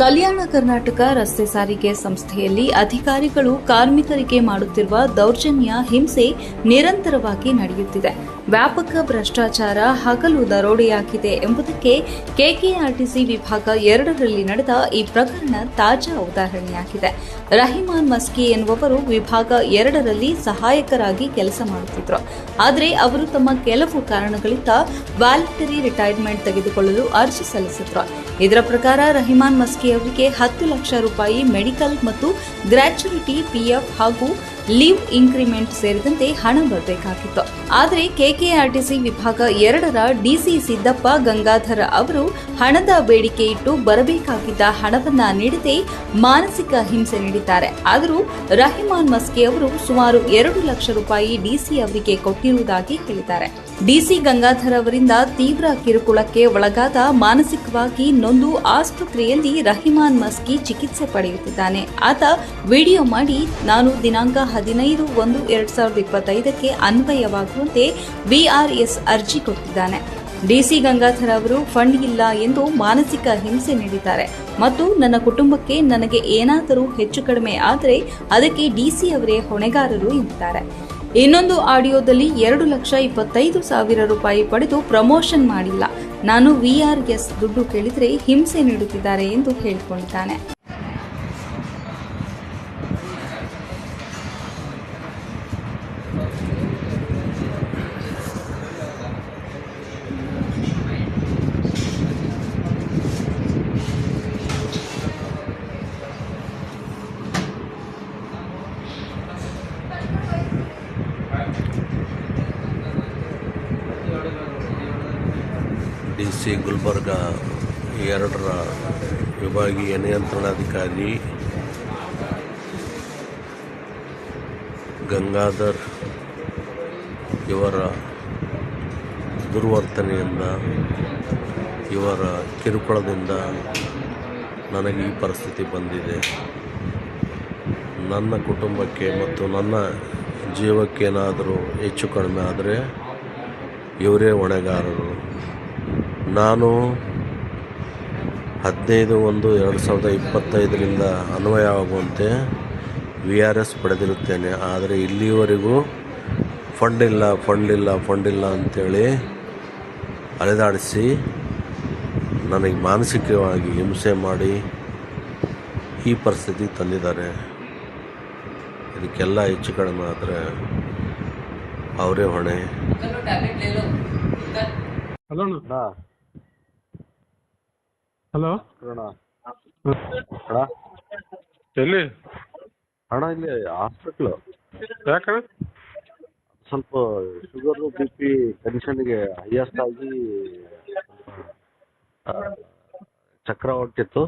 ಕಲ್ಯಾಣ ಕರ್ನಾಟಕ ರಸ್ತೆ ಸಾರಿಗೆ ಸಂಸ್ಥೆಯಲ್ಲಿ ಅಧಿಕಾರಿಗಳು ಕಾರ್ಮಿಕರಿಗೆ ಮಾಡುತ್ತಿರುವ ದೌರ್ಜನ್ಯ ಹಿಂಸೆ ನಿರಂತರವಾಗಿ ನಡೆಯುತ್ತಿದೆ. ವ್ಯಾಪಕ ಭ್ರಷ್ಟಾಚಾರ ಹಗಲು ದರೋಡೆಯಾಗಿದೆ ಎಂಬುದಕ್ಕೆ ಕೆಕೆಆರ್ಟಿಸಿ ವಿಭಾಗ ಎರಡರಲ್ಲಿ ನಡೆದ ಈ ಪ್ರಕರಣ ತಾಜಾ ಉದಾಹರಣೆಯಾಗಿದೆ. ರಹಿಮಾನ್ ಮಸ್ಕಿ ಎನ್ನುವರು ವಿಭಾಗ ಎರಡರಲ್ಲಿ ಸಹಾಯಕರಾಗಿ ಕೆಲಸ ಮಾಡುತ್ತಿದ್ದರು ಆದರೆ ಅವರು ತಮ್ಮ ಕೆಲವು ಕಾರಣಗಳಿಂದ ವ್ಯಾಲಿಟರಿ ರಿಟೈರ್ಮೆಂಟ್ ತೆಗೆದುಕೊಳ್ಳಲು ಅರ್ಜಿ ಸಲ್ಲಿಸಿದ್ರು. ಇದರ ಪ್ರಕಾರ ರಹಿಮಾನ್ ಮಸ್ಕಿ ಅವರಿಗೆ ಹತ್ತು ಲಕ್ಷ ರೂಪಾಯಿ ಮೆಡಿಕಲ್ ಮತ್ತು ಗ್ರ್ಯಾಚುಯಿಟಿ ಪಿಎಫ್ ಹಾಗೂ ಲೀವ್ ಇನ್ಕ್ರಿಮೆಂಟ್ ಸೇರಿದಂತೆ ಹಣ ಬರಬೇಕಾಗಿತ್ತು. ಆದರೆ ಕೆಕೆಆರ್ಟಿಸಿ ವಿಭಾಗ ಎರಡರ ಡಿಸಿ ಸಿದ್ದಪ್ಪ ಗಂಗಾಧರ ಅವರು ಹಣದ ಬೇಡಿಕೆ ಇಟ್ಟು ಬರಬೇಕಾಗಿದ್ದ ಹಣವನ್ನ ನೀಡದೆ ಮಾನಸಿಕ ಹಿಂಸೆ ನೀಡಿದ್ದಾರೆ. ಆದರೂ ರಹಿಮಾನ್ ಮಸ್ಕಿ ಅವರು ಸುಮಾರು ಎರಡು ಲಕ್ಷ ರೂಪಾಯಿ ಡಿಸಿ ಅವರಿಗೆ ಕೊಟ್ಟಿರುವುದಾಗಿ ಹೇಳಿದ್ದಾರೆ. ಡಿಸಿ ಗಂಗಾಧರ್ ಅವರಿಂದ ತೀವ್ರ ಕಿರುಕುಳಕ್ಕೆ ಒಳಗಾದ ಮಾನಸಿಕವಾಗಿ ನೊಂದು ಆಸ್ಪತ್ರೆಯಲ್ಲಿ ರಹಿಮಾನ್ ಮಸ್ಕಿ ಚಿಕಿತ್ಸೆ ಪಡೆಯುತ್ತಿದ್ದಾನೆ. ಆತ ವಿಡಿಯೋ ಮಾಡಿ, ನಾನು ದಿನಾಂಕ ಹದಿನೈದು ಒಂದು ಎರಡ್ ಸಾವಿರದ ಇಪ್ಪತ್ತೈದಕ್ಕೆ ಅನ್ವಯವಾಗುವಂತೆ ವಿಆರ್ಎಸ್ ಅರ್ಜಿ ಕೊಟ್ಟಿದ್ದಾನೆ. ಡಿಸಿ ಗಂಗಾಧರ್ ಅವರು, ಫಂಡ್ ಇಲ್ಲ ಎಂದು ಮಾನಸಿಕ ಹಿಂಸೆ ನೀಡಿದ್ದಾರೆ. ಮತ್ತು ನನ್ನ ಕುಟುಂಬಕ್ಕೆ ನನಗೆ ಏನಾದರೂ ಹೆಚ್ಚು ಕಡಿಮೆ ಆದರೆ ಅದಕ್ಕೆ ಡಿಸಿ ಅವರೇ ಹೊಣೆಗಾರರು ಎಂದಿದ್ದಾರೆ. ಇನ್ನೊಂದು ಆಡಿಯೋದಲ್ಲಿ ಎರಡು ಲಕ್ಷ ಇಪ್ಪತ್ತೈದು ಸಾವಿರ ರೂಪಾಯಿ ಪಡೆದು ಪ್ರಮೋಷನ್ ಮಾಡಿಲ್ಲ. ನಾನು ವಿಆರ್ಎಸ್ ದುಡ್ಡು ಕೇಳಿದರೆ ಹಿಂಸೆ ನೀಡುತ್ತಿದ್ದಾರೆ ಎಂದು ಹೇಳಿಕೊಂಡಿದ್ದಾನೆ. ಸಿ ಗುಲ್ಬರ್ಗ ಎರಡರ ವಿಭಾಗೀಯ ನಿಯಂತ್ರಣಾಧಿಕಾರಿ ಗಂಗಾಧರ್ ಇವರ ದುರ್ವರ್ತನೆಯಿಂದ, ಇವರ ಕಿರುಕುಳದಿಂದ ನನಗೆ ಈ ಪರಿಸ್ಥಿತಿ ಬಂದಿದೆ. ನನ್ನ ಕುಟುಂಬಕ್ಕೆ ಮತ್ತು ನನ್ನ ಜೀವಕ್ಕೇನಾದರೂ ಹೆಚ್ಚು ಕಡಿಮೆ ಆದರೆ ಇವರೇ ಹೊಣೆಗಾರರು. ನಾನು ಹದಿನೈದು ಒಂದು ಎರಡು ಸಾವಿರದ ಇಪ್ಪತ್ತೈದರಿಂದ ಅನ್ವಯವಾಗುವಂತೆ ವಿ ಆರ್ ಎಸ್ ಪಡೆದಿರುತ್ತೇನೆ. ಆದರೆ ಇಲ್ಲಿಯವರೆಗೂ ಫಂಡ್ ಇಲ್ಲ ಫಂಡ್ ಇಲ್ಲ ಫಂಡ್ ಇಲ್ಲ ಅಂಥೇಳಿ ಅಲೆದಾಡಿಸಿ ನನಗೆ ಮಾನಸಿಕವಾಗಿ ಹಿಂಸೆ ಮಾಡಿ ಈ ಪರಿಸ್ಥಿತಿ ತಂದಿದ್ದಾರೆ. ಇದಕ್ಕೆಲ್ಲ ಹೆಚ್ಚು ಕಡಿಮೆ ಆದರೆ ಅವರೇ ಹೊಣೆ. ಹಲೋ? ಅಣ್ಣ. ಎಲ್ಲಿ? ಅಣ್ಣ ಇಲ್ಲಿ ಹಾಸ್ಪಿಟ್ಲು. ಯಾಕಣ್ಣ? ಸ್ವಲ್ಪ ಶುಗರ್ ಬಿ ಪಿ ಟೆನ್ಷನ್ಗೆ ಹೈಯೆಸ್ಟ್ ಆಗಿ ಆ, ಚಕ್ರ ಹೊಟ್ಟಿತ್ತು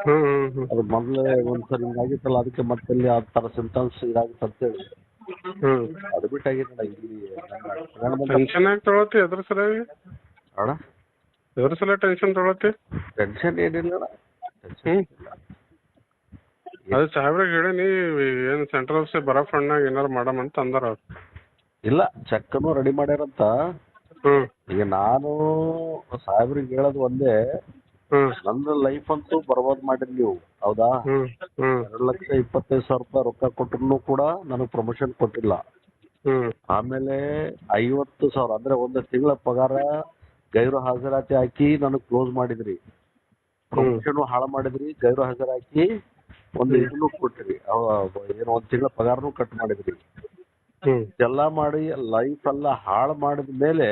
ಹ್ಞೂ ಹ್ಞೂ ಹ್ಞೂ ಅದು ಮೊದಲೇ ಒಂದ್ಸರಿ ಹಿಂಗಾಗಿತ್ತಲ್ಲ ಅದಕ್ಕೆ ಮತ್ತೆ ಇಲ್ಲಿ ಆ ಥರ ಸಿಂಟಮ್ಸ್ ಇದಾಗುತ್ತೆ ಅಂತೇಳಿ. ಹ್ಞೂ ಅದು ಬಿಟ್ಟಾಗಿತ್ತು ಇಲ್ಲಿ ನಮ್ಮ ಟೆನ್ಷನ್ ಯಾಕೆ ತೊಗೊಳತಿ ಎದ್ರ ಸಲುವಾಗಿ? ಅಣ್ಣ? ಎದ್ರ ಸಲ ಟೆನ್ಷನ್ ತೊಗೊಳತ್ತಿ? ಟೆನ್ಷನ್ ಏನಿಲ್ಲ. ಹ್ಞೂ ಅದು ಸಾಹೇಬ್ರಿಗೆ ಹೇಳೀನಿ ಏನು ಸೆಂಟ್ರಲ್ ಆಫೀಸ್ ಬರೋ ಫಂಡ್ನಾಗ ಏನಾರು ಮಾಡಮ್ ಅಂತ ಅಂದಾರ ಅವ್ರು. ಇಲ್ಲ ಚೆಕ್ಕನ್ನು ರೆಡಿ ಮಾಡ್ಯಾರಂತ. ಹ್ಮ್. ಈಗ ನಾನು ಸಾಹೇಬ್ರಿಗೆ ಹೇಳೋದು ಒಂದೇ ಹ್ಮ್. ನನ್ನ ಲೈಫ್ ಅಂತೂ ಬರ್ಬಾದ್ ಮಾಡಿರಿ ನೀವು. ಹೌದಾ? ಹ್ಮ್ ಎರಡು ಲಕ್ಷ ಇಪ್ಪತ್ತೈದು ಸಾವಿರ ರೂಪಾಯಿ ರೊಕ್ಕ ಕೊಟ್ರು ಕೂಡ ನನಗೆ ಪ್ರಮೋಷನ್ ಕೊಟ್ಟಿಲ್ಲ. ಹ್ಮ್. ಆಮೇಲೆ ಐವತ್ತು ಸಾವಿರ ಅಂದ್ರೆ ಒಂದು ತಿಂಗಳ ಪಗಾರ ಗೈರು ಹಾಜರಾತಿ ಹಾಕಿ ನನಗ್ ಕ್ಲೋಸ್ ಮಾಡಿದ್ರಿ. ಪ್ರಮೋಷನ್ ಹಾಳ ಮಾಡಿದ್ರಿ ಗೈರು ಹಾಜರಾಕಿ ಒಂದು ಇದನ್ನು ಕೊಟ್ರಿ. ಏನೋ ಒಂದ್ ತಿಂಗಳ ಪಗಾರನು ಕಟ್ ಮಾಡಿದ್ರಿ. ಎಲ್ಲ ಮಾಡಿ ಲೈಫ್ ಎಲ್ಲ ಹಾಳು ಮಾಡಿದ ಮೇಲೆ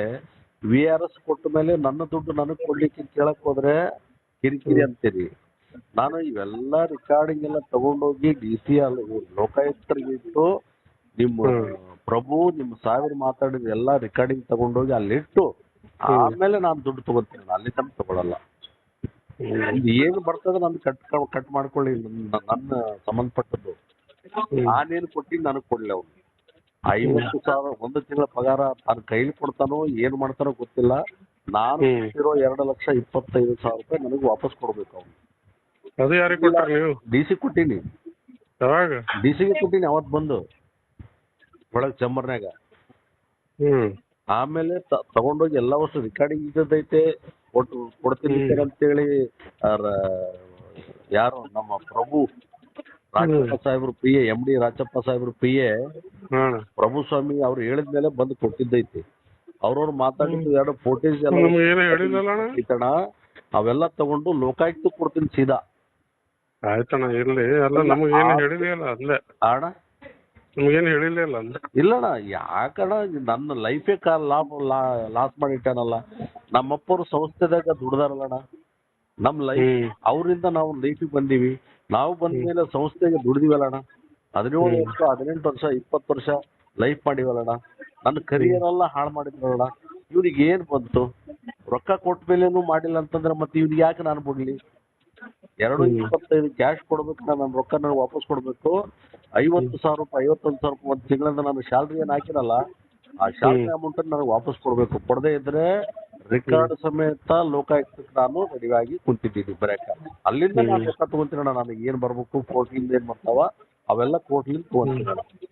ವಿ ಆರ್ ಎಸ್ ಕೊಟ್ಟ ಮೇಲೆ ನನ್ನ ದುಡ್ಡು ನನಗ್ ಕೊಡ್ಲಿಕ್ಕೆ ಕೇಳಕ್ ಹೋದ್ರೆ ಕಿರಿಕಿರಿ ಅಂತೀರಿ. ನಾನು ಇವೆಲ್ಲ ರೆಕಾರ್ಡಿಂಗ್ ಎಲ್ಲ ತಗೊಂಡೋಗಿ ಡಿ ಸಿ ಅಲ್ಲಿ ಲೋಕಾಯುಕ್ತರಿಗೆ ಇಟ್ಟು ನಿಮ್ಮ ಪ್ರಭು ನಿಮ್ಮ ಸಾವಿರ ಮಾತಾಡಿದ ಎಲ್ಲಾ ರೆಕಾರ್ಡಿಂಗ್ ತಗೊಂಡೋಗಿ ಅಲ್ಲಿಟ್ಟು ಆಮೇಲೆ ನಾನು ದುಡ್ಡು ತಗೋತೀನಿ ಅಲ್ಲಿ ತನಕ ತಗೊಳಲ್ಲ. ಇದು ಏನು ಬರ್ತದೆ ನನ್ ಕಟ್ ಕಟ್ ಮಾಡ್ಕೊಳ್ಳಿ ನನ್ನ ಸಂಬಂಧಪಟ್ಟದ್ದು. ನಾನೇನು ಕೊಟ್ಟಿ ನನಗ್ ಕೊಡ್ಲಿ ಅವ್ನು. ಐವತ್ತು ಸಾವಿರ ಒಂದು ತಿಂಗಳ ಪಗಾರ ತನ್ನ ಕೈಲಿ ಕೊಡ್ತಾನೋ ಏನು ಮಾಡ್ತಾನೋ ಗೊತ್ತಿಲ್ಲ. ನಾನು ಹ್ಮ್. ಕೊಟ್ಟಿರೋ ಎರಡು ಲಕ್ಷ ಇಪ್ಪತ್ತೈದು ಸಾವಿರ ರೂಪಾಯಿ ನನಗೆ ವಾಪಸ್ ಕೊಡ್ಬೇಕು ಅವ್ನು. ಅದು ಯಾರಿಗೆ ಕೊಟ್ಟಾರ ನೀವು? ಡಿ ಸಿ ಕೊಟ್ಟಿನಿ. ಯಾವಾಗ? ಡಿ ಸಿಗೆ ಕೊಟ್ಟೀನಿ ಅವತ್ತು ಬಂದು. ಒಳಗೆ ಚಂಬರ್ನ್ಯಾಗ. ಹ್ಞೂ ಆಮೇಲೆ ತ- ತಗೊಂಡೋಗಿ ಎಲ್ಲಾ ವರ್ಷ ರೆಕಾರ್ಡಿಂಗ್ ಇದ್ದದೈತೆ ಕೊಟ್ಟು ಕೊಡ್ತೀನಿ ಹ್ಮ್. ಅಂತೇಳಿ ಯಾರು ನಮ್ಮ ಪ್ರಭು ರಾಜಪ್ಪ ಸಾಹೇಬ್ರು P A M D Rajappa ಸಾಹೇಬ್ರು ಪಿ ಎ ಹಾಂ. ಪ್ರಭು ಸ್ವಾಮಿ ಅವ್ರು ಹೇಳಿದ ಮೇಲೆ ಬಂದು ಕೊಟ್ಟಿದ್ದೈತಿ. ಅವ್ರವ್ರು ಮಾತಾಡಿದ್ದು ಎರಡು ಫೋಟೇಜ್ ಎಲ್ಲ ನಮ್ಗೆ ಏನು ಹೇಳಿಲ್ಲಲ್ಲ ಅಣ್ಣ? ಐತಣ್ಣ ಅವೆಲ್ಲ ತಗೊಂಡು ಲೋಕಾಯುಕ್ತ ಕೊಡ್ತೀನಿ ಸೀದಾ. ಆಯ್ತಣ್ಣ ಇರ್ಲಿ. ಅಲ್ಲ ನಮಗೇನು ಏನು ಅಲ್ಲ. ಅಂದೆ ಅಣ್ಣ ನಮಗೇನು ಹೇಳಿಲ್ಲ ಇಲ್ಲ ಅಂದೆ. ಇಲ್ಲಣ್ಣ ಯಾಕಣ ನನ್ನ ಲೈಫೇ ಕಾ ಲಾಭ ಲಾಸ್ ಮಾಡಿಟ್ಟಾನಲ್ಲ. ನಮ್ಮಪ್ಪರು ಸಂಸ್ಥೆದಾಗ ದುಡ್ದಾರಲ್ಲಣ್ಣ. ನಮ್ಮ ಲೈಫ್ ಅವರಿಂದ ನಾವು ಲೈಫಿಗೆ ಬಂದೀವಿ. ನಾವು ಬಂದ ಮೇಲೆ ಸಂಸ್ಥೆಗೆ ದುಡ್ದಿವಲ್ಲಣ್ಣ. ಹದಿನೇಳು ವರ್ಷ ಹದಿನೆಂಟು ವರ್ಷ ಇಪ್ಪತ್ತು ವರ್ಷ ಲೈಫ್ ಮಾಡಿವಲ್ಲಣ್ಣ. ನನ್ನ ಕರಿಯರ್ ಎಲ್ಲ ಹಾಳು ಮಾಡಿದ್ರಲ್ಲ ಇವ್ರಿಗೆ ಏನ್ ಬಂತು? ರೊಕ್ಕ ಕೊಟ್ಟ ಮೇಲೇನು ಮಾಡಿಲ್ಲ ಅಂತಂದ್ರೆ ಮತ್ತೆ ಇವ್ನಿಗೆ ಯಾಕೆ ನಾನು ಬಿಡ್ಲಿ? ಎರಡು ಇಪ್ಪತ್ತೈದು ಕ್ಯಾಶ್ ಕೊಡ್ಬೇಕು ನಾನು ರೊಕ್ಕ ನನಗೆ ವಾಪಸ್ ಕೊಡ್ಬೇಕು. ಐವತ್ತು ಸಾವಿರ ರೂಪಾಯಿ ಐವತ್ತೊಂದು ಸಾವಿರ ರೂಪಾಯಿ ಒಂದು ತಿಂಗಳಿಂದ ನಾನು ಸ್ಯಾಲ್ರಿ ಏನು ಹಾಕಿರಲ್ಲ ಆ ಸ್ಯಾಲ್ರಿ ಅಮೌಂಟ್ ನನಗೆ ವಾಪಸ್ ಕೊಡ್ಬೇಕು. ಕೊಡದೇ ಇದ್ರೆ ರೆಕಾರ್ಡ್ ಸಮೇತ ಲೋಕಾಯುಕ್ತ ನಾನು ರೆಡಿಯಾಗಿ ಕುಂತಿದ್ದೀನಿ ಬರಕ ಅಲ್ಲಿಂದ ನಾನು ಲೆಕ್ಕ ತಗೊಂತೀನಿ ಅಣ್ಣ. ನನಗೆ ಏನ್ ಬರ್ಬೇಕು ಕೋರ್ಟ್ಲಿಂದ ಏನ್ ಬರ್ತಾವ ಅವೆಲ್ಲ ಕೋರ್ಟ್ಲಿಂದ ತಗೊಂತೀನಿ.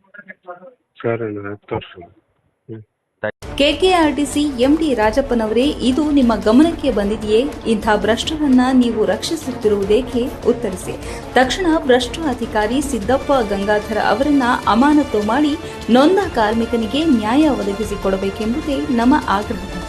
ಸರಿ ತೋರಿಸಿ. ಕೆಕೆಆರ್ಟಿಸಿ ಎಂಡಿ ರಾಜಪ್ಪನವರೇ, ಇದು ನಿಮ್ಮ ಗಮನಕ್ಕೆ ಬಂದಿದೆಯೇ? ಇಂಥ ಭ್ರಷ್ಟರನ್ನ ನೀವು ರಕ್ಷಿಸುತ್ತಿರುವುದೇಕೆ? ಉತ್ತರಿಸಿ. ತಕ್ಷಣ ಭ್ರಷ್ಟ ಅಧಿಕಾರಿ ಸಿದ್ದಪ್ಪ ಗಂಗಾಧರ ಅವರನ್ನ ಅಮಾನತು ಮಾಡಿ ನೊಂದ ಕಾರ್ಮಿಕನಿಗೆ ನ್ಯಾಯ ಒದಗಿಸಿಕೊಡಬೇಕೆಂಬುದೇ ನಮ್ಮ ಆಗ್ರಹ.